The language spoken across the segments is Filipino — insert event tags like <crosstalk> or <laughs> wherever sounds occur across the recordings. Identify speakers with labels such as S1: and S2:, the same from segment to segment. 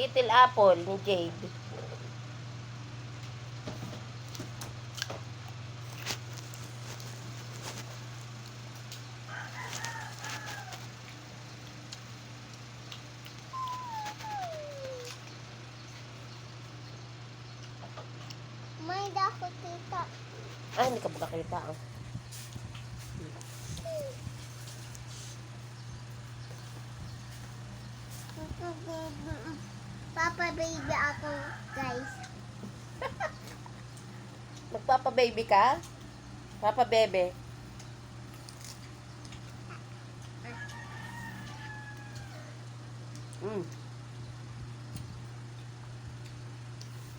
S1: Little Apple ni Jade.
S2: May dako tita.
S1: Ay, hindi ka makakita. Oh.
S2: Papa baby ako, guys. <laughs>
S1: Magpapa-baby ka? Papa bebe. Mm.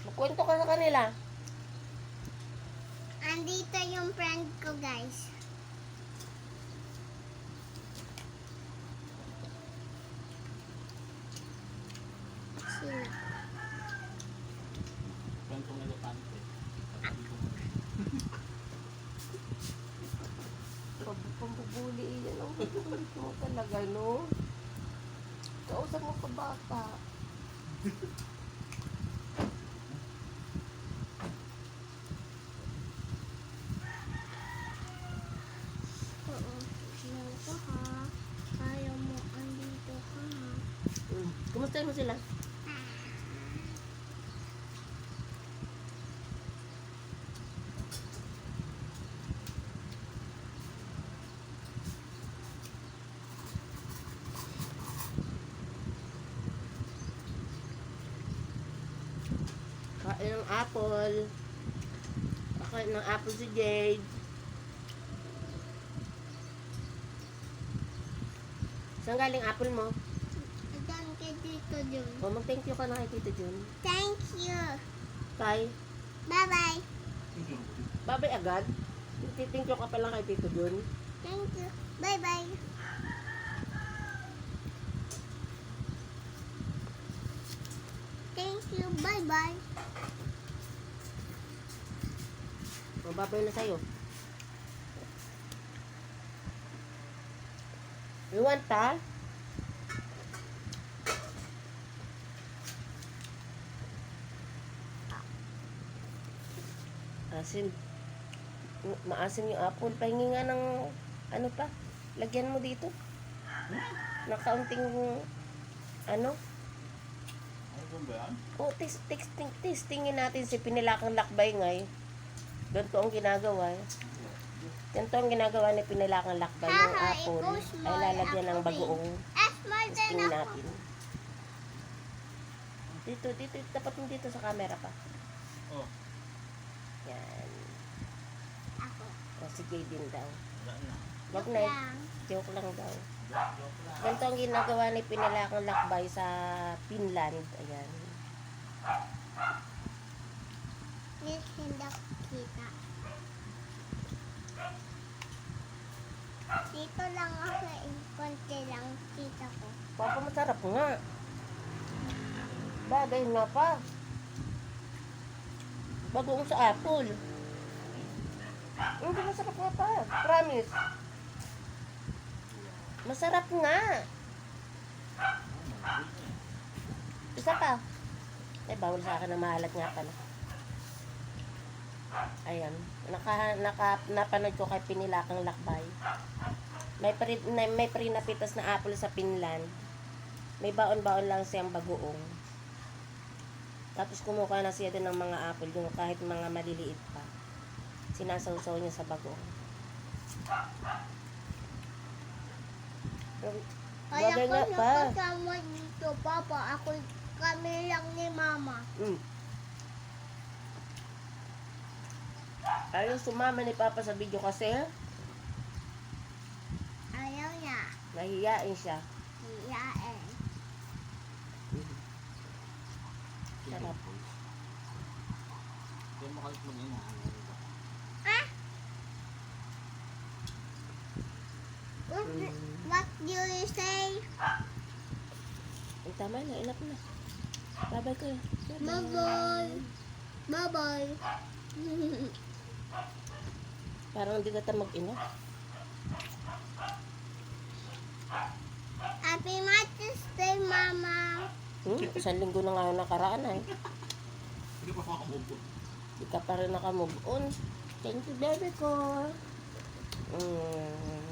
S1: Magkwento ka sa kanila.
S2: Andito yung friend ko, guys. Sino?
S3: Kwentong elepante.
S1: Pambubuli yan. Ang kulit mo talaga, no? Kausap mo bata.
S2: Ka ha.
S1: Mm. Kumusta mo sila? Kain ng apple. Kain ng apple si Jade. Saan galing apple mo?
S2: Adan kay Tito Jun.
S1: O, mag-thank you ka na kay Tito Jun.
S2: Thank you.
S1: Kay,
S2: Bye-bye.
S1: babay agad. Thank you ka pa lang kay Tito Jun.
S2: Thank you. Bye-bye. Thank you. Bye-bye.
S1: O, na sa'yo. You want ta? Asin. Ma- Maasim yung apple. Pahingi nga ng ano pa. Lagyan mo dito. Ng kaunting ano.
S3: Ano ba yan?
S1: O, tis, testing, testingin natin si Pinilakang Lakbay ngay. Ganito ang ginagawa. Ganito ang ginagawa ni Pinilakang Lakbay. Yung
S2: Haha,
S1: apple ay lalagyan ng bagoong
S2: Ah, ako.
S1: natin. Dito, dito, dapat mo dito sa camera pa.
S3: Oh,
S1: Yan.
S2: Ako.
S1: O, si Jay din daw. Wag
S2: Joke
S1: na,
S2: lang.
S1: joke lang daw. Ganito ang ginagawa ni Pinilakang Lakbay sa Finland. Ayan.
S2: Yes, hindi ako kita. Dito lang ako eh. Konti lang kita ko.
S1: Papa, masarap nga. Bagay nga pa. Bagoong sa apple. Hindi masarap nga pa. Promise. Masarap nga. Isa pa. Ay, bawal sa akin na maalat nga pala. Ayan. Naka, naka, napanood ko kay Pinilakang Lakbay. May, na, may prinapitas na apple sa Finland. May baon-baon lang siyang bagoong. Tapos kumukuha na siya din ng mga apple, yung kahit mga maliliit pa. Sinasawsaw niya sa bagoong.
S2: Kaya ko
S1: nga pa.
S2: nakasama dito, Papa. Ako kami lang ni Mama.
S1: Mm. Ayaw sumama ni Papa sa video kasi
S2: Ayaw niya.
S1: Nahihiyain siya.
S2: Iyain.
S1: Sarap.
S3: Hindi mo kalit mag-ina.
S2: Ah? What, what do you say?
S1: Ay, tama na, enough na. Babay ko.
S2: Bye-bye. Bye-bye. <laughs>
S1: Parang hindi ka ta mag-ina.
S2: Happy Mother's Day, Mama.
S1: Hmm, isang linggo na nga yung nakaraan ay.
S3: Hindi pa makamove on.
S1: Di ka pa rin nakamove on. Thank you, baby ko. Mm.